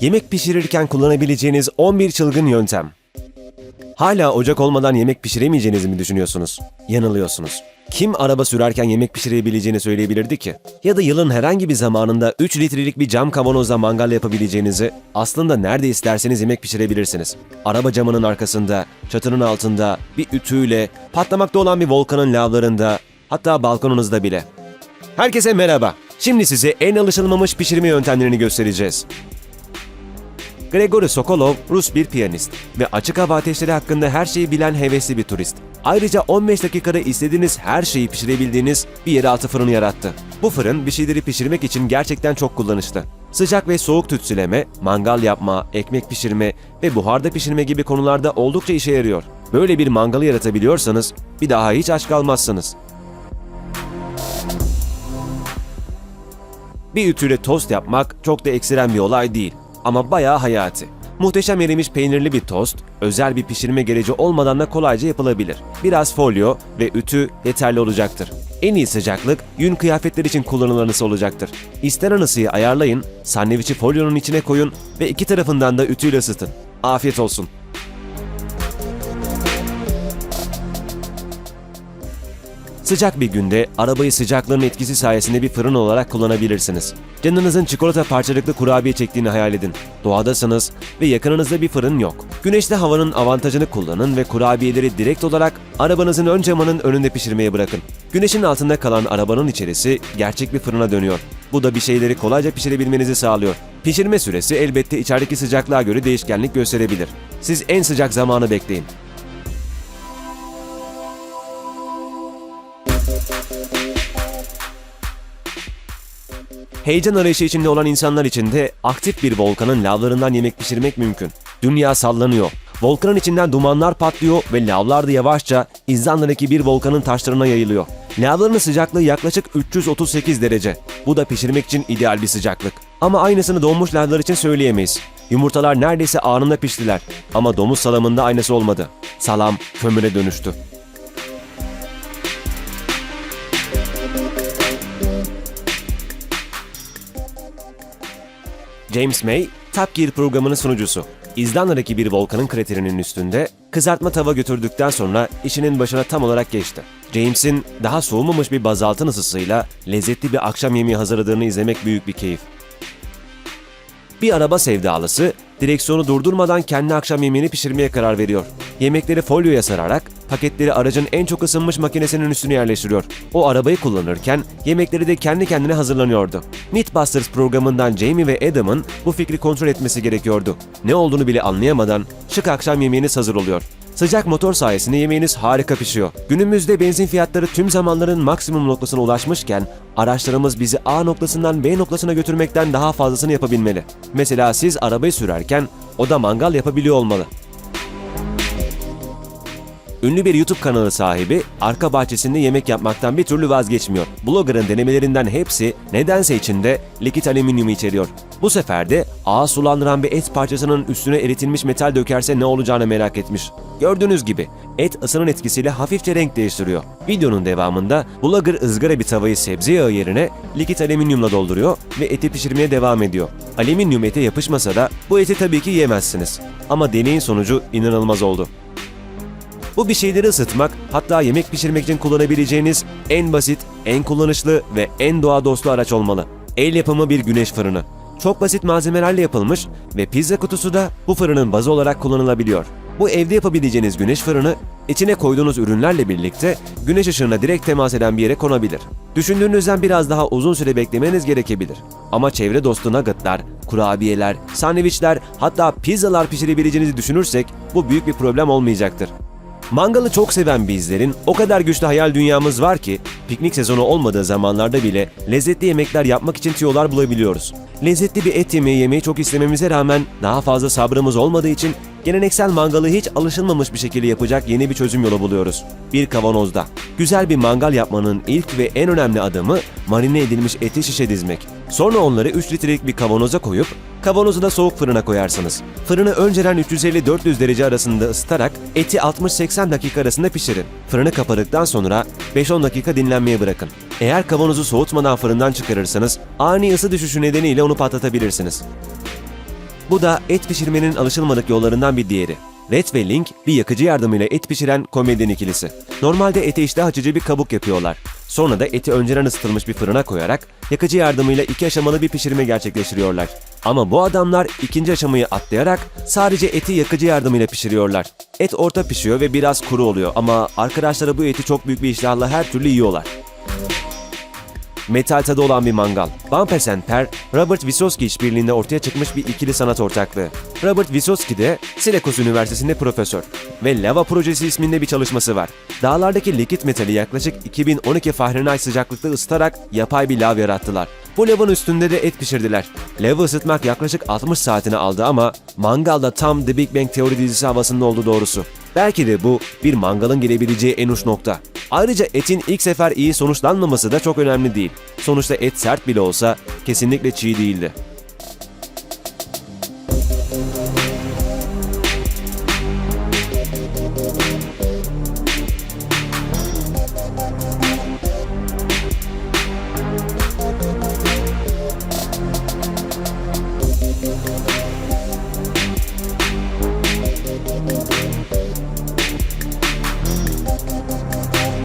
Yemek pişirirken kullanabileceğiniz 11 çılgın yöntem. Hala ocak olmadan yemek pişiremeyeceğinizi mi düşünüyorsunuz? Yanılıyorsunuz. Kim araba sürerken yemek pişirebileceğini söyleyebilirdi ki? Ya da yılın herhangi bir zamanında 3 litrelik bir cam kavanozla mangal yapabileceğinizi, aslında nerede isterseniz yemek pişirebilirsiniz. Araba camının arkasında, çatının altında, bir ütüyle, patlamakta olan bir volkanın lavlarında, hatta balkonunuzda bile. Herkese merhaba. Şimdi size en alışılmamış pişirme yöntemlerini göstereceğiz. Gregory Sokolov Rus bir piyanist ve açık hava ateşleri hakkında her şeyi bilen hevesli bir turist. Ayrıca 15 dakikada istediğiniz her şeyi pişirebildiğiniz bir yeraltı fırını yarattı. Bu fırın bir şeyleri pişirmek için gerçekten çok kullanışlı. Sıcak ve soğuk tütsüleme, mangal yapma, ekmek pişirme ve buharda pişirme gibi konularda oldukça işe yarıyor. Böyle bir mangalı yaratabiliyorsanız bir daha hiç aç kalmazsınız. Bir ütüyle tost yapmak çok da ekstrem bir olay değil ama bayağı hayati. Muhteşem erimiş peynirli bir tost, özel bir pişirme gereci olmadan da kolayca yapılabilir. Biraz folyo ve ütü yeterli olacaktır. En iyi sıcaklık yün kıyafetler için kullanılan ısı olacaktır. İstenen ısıyı ayarlayın, sandviçi folyonun içine koyun ve iki tarafından da ütüyle ısıtın. Afiyet olsun. Sıcak bir günde arabayı sıcaklığın etkisi sayesinde bir fırın olarak kullanabilirsiniz. Canınızın çikolata parçalıklı kurabiye çektiğini hayal edin. Doğadasınız ve yakınınızda bir fırın yok. Güneşli havanın avantajını kullanın ve kurabiyeleri direkt olarak arabanızın ön camının önünde pişirmeye bırakın. Güneşin altında kalan arabanın içerisi gerçek bir fırına dönüyor. Bu da bir şeyleri kolayca pişirebilmenizi sağlıyor. Pişirme süresi elbette içerideki sıcaklığa göre değişkenlik gösterebilir. Siz en sıcak zamanı bekleyin. Heyecan arayışı içinde olan insanlar için de aktif bir volkanın lavlarından yemek pişirmek mümkün. Dünya sallanıyor. Volkanın içinden dumanlar patlıyor ve lavlar da yavaşça İzlanda'daki bir volkanın taşlarına yayılıyor. Lavların sıcaklığı yaklaşık 338 derece. Bu da pişirmek için ideal bir sıcaklık. Ama aynısını donmuş lavlar için söyleyemeyiz. Yumurtalar neredeyse anında piştiler. Ama domuz salamında aynısı olmadı. Salam kömüre dönüştü. James May, Top Gear programının sunucusu. İzlanda'daki bir volkanın kraterinin üstünde kızartma tava götürdükten sonra işinin başına tam olarak geçti. James'in daha soğumamış bir bazaltın ısısıyla lezzetli bir akşam yemeği hazırladığını izlemek büyük bir keyif. Bir araba sevdalısı direksiyonu durdurmadan kendi akşam yemeğini pişirmeye karar veriyor. Yemekleri folyoya sararak paketleri aracın en çok ısınmış makinesinin üstüne yerleştiriyor. O arabayı kullanırken yemekleri de kendi kendine hazırlanıyordu. Mythbusters programından Jamie ve Adam'ın bu fikri kontrol etmesi gerekiyordu. Ne olduğunu bile anlayamadan şık akşam yemeğiniz hazır oluyor. Sıcak motor sayesinde yemeğiniz harika pişiyor. Günümüzde benzin fiyatları tüm zamanların maksimum noktasına ulaşmışken araçlarımız bizi A noktasından B noktasına götürmekten daha fazlasını yapabilmeli. Mesela siz arabayı sürerken o da mangal yapabiliyor olmalı. Ünlü bir YouTube kanalı sahibi arka bahçesinde yemek yapmaktan bir türlü vazgeçmiyor. Blogger'ın denemelerinden hepsi nedense içinde likit alüminyum içeriyor. Bu sefer de ağız sulandıran bir et parçasının üstüne eritilmiş metal dökerse ne olacağını merak etmiş. Gördüğünüz gibi et ısının etkisiyle hafifçe renk değiştiriyor. Videonun devamında blogger ızgara bir tavayı sebze yağı yerine likit alüminyumla dolduruyor ve eti pişirmeye devam ediyor. Alüminyum ete yapışmasa da bu eti tabii ki yemezsiniz. Ama deneyin sonucu inanılmaz oldu. Bu bir şeyleri ısıtmak, hatta yemek pişirmek için kullanabileceğiniz en basit, en kullanışlı ve en doğa dostu araç olmalı. El yapımı bir güneş fırını. Çok basit malzemelerle yapılmış ve pizza kutusu da bu fırının bazı olarak kullanılabiliyor. Bu evde yapabileceğiniz güneş fırını, içine koyduğunuz ürünlerle birlikte güneş ışığına direkt temas eden bir yere konabilir. Düşündüğünüzden biraz daha uzun süre beklemeniz gerekebilir. Ama çevre dostu nuggetlar, kurabiyeler, sandviçler hatta pizzalar pişirebileceğinizi düşünürsek bu büyük bir problem olmayacaktır. Mangalı çok seven bizlerin o kadar güçlü hayal dünyamız var ki piknik sezonu olmadığı zamanlarda bile lezzetli yemekler yapmak için tiyolar bulabiliyoruz. Lezzetli bir et yemeği yemeyi çok istememize rağmen daha fazla sabrımız olmadığı için geleneksel mangalı hiç alışılmamış bir şekilde yapacak yeni bir çözüm yolu buluyoruz. Bir kavanozda. Güzel bir mangal yapmanın ilk ve en önemli adımı marine edilmiş eti şişe dizmek. Sonra onları 3 litrelik bir kavanoza koyup kavanozu da soğuk fırına koyarsınız. Fırını önceden 350-400 derece arasında ısıtarak eti 60-80 dakika arasında pişirin. Fırını kapadıktan sonra 5-10 dakika dinlenmeye bırakın. Eğer kavanozu soğutmadan fırından çıkarırsanız ani ısı düşüşü nedeniyle onu patlatabilirsiniz. Bu da et pişirmenin alışılmadık yollarından bir diğeri. Red ve Link bir yakıcı yardımıyla et pişiren komedyen ikilisi. Normalde ete iştah açıcı bir kabuk yapıyorlar. Sonra da eti önceden ısıtılmış bir fırına koyarak yakıcı yardımıyla iki aşamalı bir pişirme gerçekleştiriyorlar. Ama bu adamlar ikinci aşamayı atlayarak sadece eti yakıcı yardımıyla pişiriyorlar. Et orta pişiyor ve biraz kuru oluyor ama arkadaşları bu eti çok büyük bir iştahla her türlü yiyorlar. Metal tadı olan bir mangal. Bumpers and Per, Robert Wysotsky işbirliğinde ortaya çıkmış bir ikili sanat ortaklığı. Robert Wysotsky de Syracuse Üniversitesi'nde profesör ve Lava Projesi isminde bir çalışması var. Dağlardaki likit metali yaklaşık 2012 Fahrenheit sıcaklıkta ısıtarak yapay bir lav yarattılar. Bu lavın üstünde de et pişirdiler. Lavı ısıtmak yaklaşık 60 saatini aldı ama mangalda tam The Big Bang Theory dizisi havasında oldu doğrusu. Belki de bu bir mangalın gelebileceği en uç nokta. Ayrıca etin ilk sefer iyi sonuçlanmaması da çok önemli değil. Sonuçta et sert bile olsa kesinlikle çiğ değildi. Thank you.